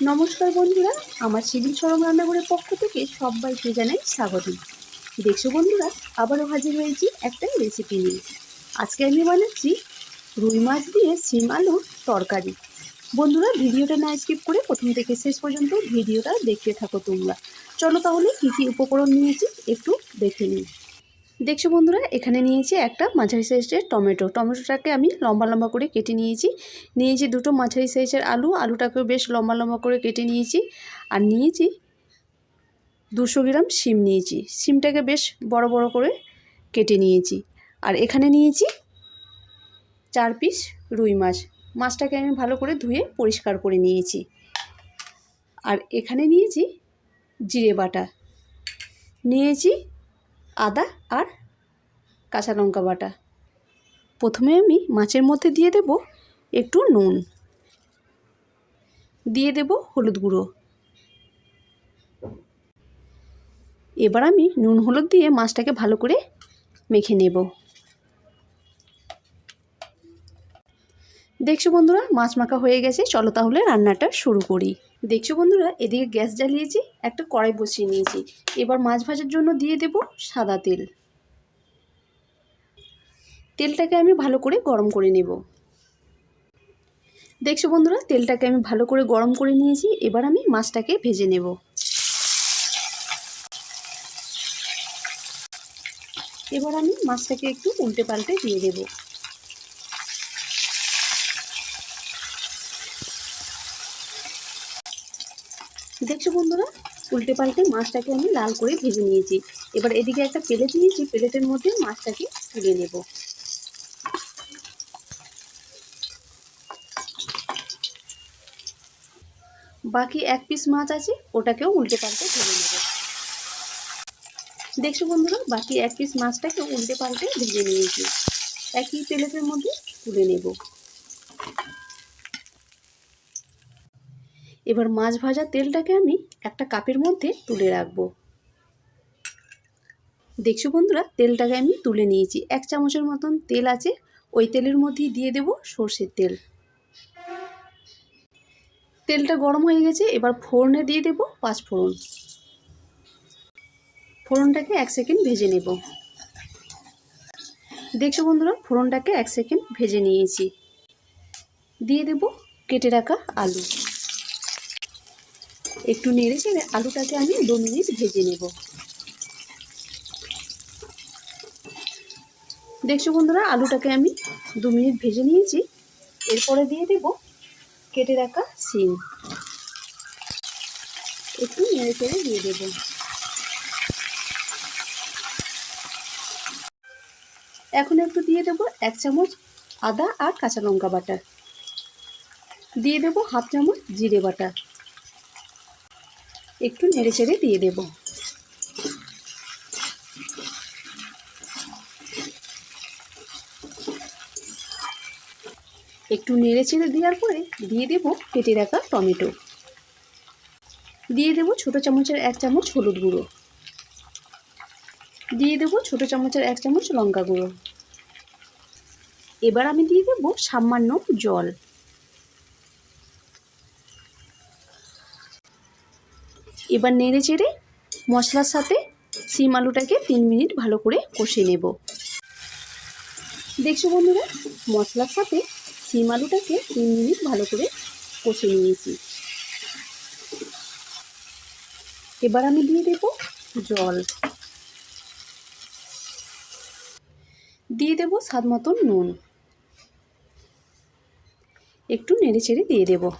নমস্কার বন্ধুরা, আমার সিভিল সরম রান্নাঘরের পক্ষ থেকে সবাইকে জানাই স্বাগত দেখছ বন্ধুরা, আবারও হাজির হয়েছি একটা রেসিপি নিয়ে। আজকে আমি বানাচ্ছি রুই মাছ দিয়ে সিম আলুর তরকারি। বন্ধুরা, ভিডিওটা না স্কিপ করে প্রথম থেকে শেষ পর্যন্ত ভিডিওটা দেখতে থাকো তোমরা। চলো তাহলে কী কী উপকরণ নিয়েছি একটু দেখে নিই। দেখছ বন্ধুরা, এখানে নিয়েছি একটা মাঝারি সাইজের টমেটো। টমেটোটাকে আমি লম্বা লম্বা করে কেটে নিয়েছি। নিয়েছি দুটো মাঝারি সাইজের আলু, আলুটাকেও বেশ লম্বা লম্বা করে কেটে নিয়েছি। আর নিয়েছি দুশো গ্রাম শিম নিয়েছি। শিমটাকে বেশ বড় বড় করে কেটে নিয়েছি। আর এখানে নিয়েছি চার পিস রুই মাছ। মাছটাকে আমি ভালো করে ধুয়ে পরিষ্কার করে নিয়েছি। আর এখানে নিয়েছি জিরে বাটা। নিয়েছি আদা আর কাঁচা লঙ্কা বাটা। প্রথমে আমি মাছের মধ্যে দিয়ে দেব একটু নুন। দিয়ে দেব হলুদ গুঁড়ো। এবার আমি নুন হলুদ দিয়ে মাছটাকে ভালো করে মেখে নেব। দেখছ বন্ধুরা, মাছ মাখা হয়ে গেছে, চলো তাহলে রান্নাটা শুরু করি। দেখছ বন্ধুরা, এদিকে গ্যাস জ্বালিয়েছি, একটা কড়াই বসিয়ে নিয়েছি। এবার মাছ ভাজার জন্য দিয়ে দেব সাদা তেল। তেলটাকে আমি ভালো করে গরম করে নেব। দেখছ বন্ধুরা, তেলটাকে আমি ভালো করে গরম করে নিয়েছি, এবার আমি মাছটাকে ভেজে নেব। এবার আমি মাছটাকে একটু উল্টে পাল্টে দিয়ে দেবো। দেখছ বন্ধুরা, উল্টে পাল্টে মাছটাকে আমি লাল করে ভেজে নিয়েছি। এবার এদিকে একটা প্লেট নিয়েছি, প্লেটের মধ্যে মাছটাকে তুলে নেব। বাকি এক পিস মাছ আছে, ওটাকেও উল্টে পাল্টে ভেজে নেব। দেখছ বন্ধুরা, বাকি এক পিস মাছটাকে উল্টে পাল্টে ভেজে নিয়েছি। একই প্লেটের মধ্যে তুলে নেব। এবার মাছ ভাজা তেলটাকে আমি একটা কাপের মধ্যে তুলে রাখব। দেখছ বন্ধুরা, তেলটাকে আমি তুলে নিয়েছি। এক চামচের মতন তেল আছে, ওই তেলের মধ্যেই দিয়ে দেব সর্ষের তেল। তেলটা গরম হয়ে গেছে, এবার ফোড়নে দিয়ে দেব পাঁচ ফোড়ন। ফোড়নটাকে এক সেকেন্ড ভেজে নেব। দেখছ বন্ধুরা, ফোড়নটাকে এক সেকেন্ড ভেজে নিয়েছি। দিয়ে দেব কেটে রাখা আলু। একটু নেড়ে চেড়ে আলুটাকে আমি দু মিনিট ভেজে নেব। দেখছ বন্ধুরা, আলুটাকে আমি দু মিনিট ভেজে নিয়েছি। এরপরে দিয়ে দেব কেটে রাখা সিম একটু নেড়ে চেড়ে দিয়ে দেব। এখন একটু দিয়ে দেব এক চামচ আদা আর কাঁচা লঙ্কা বাটা। দিয়ে দেব হাফ চামচ জিরে বাটা। একটু নেড়ে চেড়ে দিয়ে দেব। একটু নেড়ে চেড়ে দেওয়ার পরে দিয়ে দেব কেটে রাখা টমেটো। দিয়ে দেব ছোটো চামচের এক চামচ হলুদ গুঁড়ো। দিয়ে দেব ছোটো চামচের এক চামচ লঙ্কা গুঁড়ো। এবার আমি দিয়ে দেব সামান্য জল। এবার নেড়ে চেড়ে মশলার সাথে সিম আলুটাকে তিন মিনিট ভালো করে কষে নেব। দেখছ বন্ধুরা, মশলার সাথে সিম আলুটাকে তিন মিনিট ভালো করে কষে নিয়েছি। এবার আমি দিয়ে দেব জল। দিয়ে দেব স্বাদ মতন নুন। একটু নেড়ে চেড়ে দিয়ে দেবো।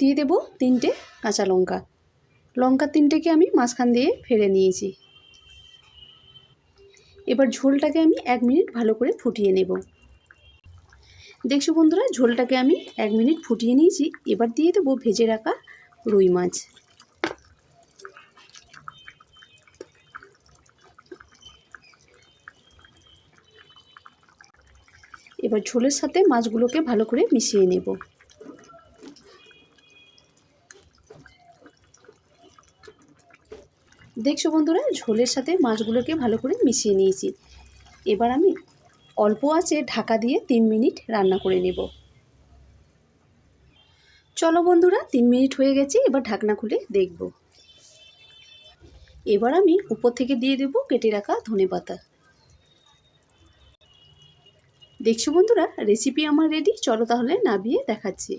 দিয়ে দেব তিনটে কাঁচা লঙ্কা। লঙ্কা তিনটেকে আমি মাঝখান দিয়ে ফেলে নিয়েছি। এবার ঝোলটাকে আমি এক মিনিট ভালো করে ফুটিয়ে নেব। দেখছ বন্ধুরা, ঝোলটাকে আমি এক মিনিট ফুটিয়ে নিয়েছি। এবার দিয়ে দেবো ভেজে রাখা রুই মাছ। এবার ঝোলের সাথে মাছগুলোকে ভালো করে মিশিয়ে নেব। দেখছ বন্ধুরা, ঝোলের সাথে মাছগুলোকে ভালো করে মিশিয়ে নিয়েছি। এবার আমি অল্প আছে ঢাকা দিয়ে তিন মিনিট রান্না করে নেব। চলো বন্ধুরা, তিন মিনিট হয়ে গেছে, এবার ঢাকনা খুলে দেখব। এবার আমি উপর থেকে দিয়ে দেব কেটে রাখা ধনে পাতা। দেখছ বন্ধুরা রেসিপি আমার রেডি চলো তাহলে নাবিয়ে দেখাচ্ছি।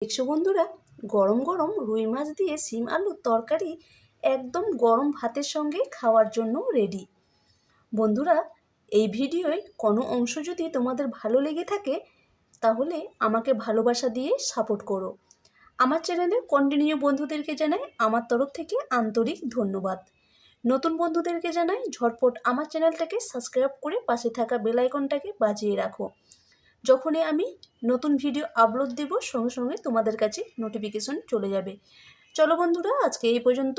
দেখছ বন্ধুরা, গরম গরম রুই মাছ দিয়ে শিম আলুর তরকারি একদম গরম ভাতের সঙ্গে খাওয়ার জন্য রেডি বন্ধুরা, এই ভিডিওয় কোনো অংশ যদি তোমাদের ভালো লেগে থাকে, তাহলে আমাকে ভালোবাসা দিয়ে সাপোর্ট করো। আমার চ্যানেলে কন্টিনিউ বন্ধুদেরকে জানাই আমার তরফ থেকে আন্তরিক ধন্যবাদ। নতুন বন্ধুদেরকে জানাই ঝটপট আমার চ্যানেলটাকে সাবস্ক্রাইব করে পাশে থাকা বেল আইকনটাকে বাজিয়ে রাখো। যখনই আমি নতুন ভিডিও আপলোড দেব, সঙ্গে সঙ্গে তোমাদের কাছে নোটিফিকেশন চলে যাবে। চলো বন্ধুরা, আজকে এই পর্যন্ত।